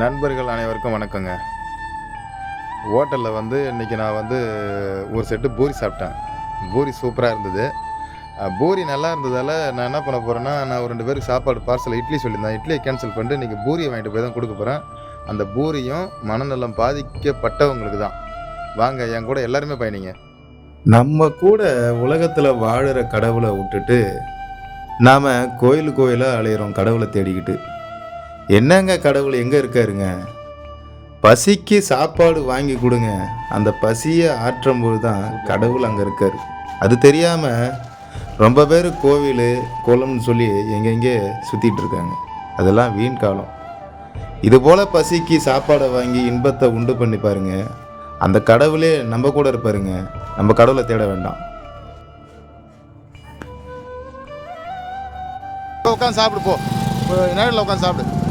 நண்பர்கள் அனைவருக்கும் வணக்கங்க. ஹோட்டலில் வந்து இன்றைக்கி நான் வந்து ஒரு செட்டு பூரி சாப்பிட்டேன். பூரி சூப்பராக இருந்தது. பூரி நல்லா இருந்ததால் நான் என்ன பண்ண போகிறேன்னா நான் ஒரு ரெண்டு பேருக்கு சாப்பாடு பார்சல் இட்லி சொல்லியிருந்தேன். இட்லியை கேன்சல் பண்ணிட்டு இன்றைக்கி பூரியை வாங்கிட்டு போய் தான் கொடுக்க போகிறேன் அந்த பூரியும் மனநலம் பாதிக்கப்பட்டவங்களுக்கு தான். வாங்க என் கூட எல்லாருமே பயணிங்க. நம்ம கூட உலகத்தில் வாழுற கடவுளை விட்டுட்டு நாம் கோயில் கோயிலாக அலையிறோம் கடவுளை தேடிக்கிட்டு. என்னங்க கடவுள் எங்கே இருக்காருங்க? பசிக்கு சாப்பாடு வாங்கி கொடுங்க. அந்த பசியை ஆற்றும்போது தான் கடவுள் அங்கே இருக்கார். அது தெரியாமல் ரொம்ப பேர் கோவில் குளம்னு சொல்லி எங்கெங்கே சுற்றிட்டு இருக்காங்க. அதெல்லாம் வீண் காலம். இதுபோல் பசிக்கு சாப்பாடை வாங்கி இன்பத்தை உண்டு பண்ணி பாருங்க. அந்த கடவுளே நம்ம கூட இருப்பாருங்க. நம்ம கடவுளை தேட வேண்டாம். உட்காந்து சாப்பிடு போ. நேரில் உட்காந்து சாப்பிடு.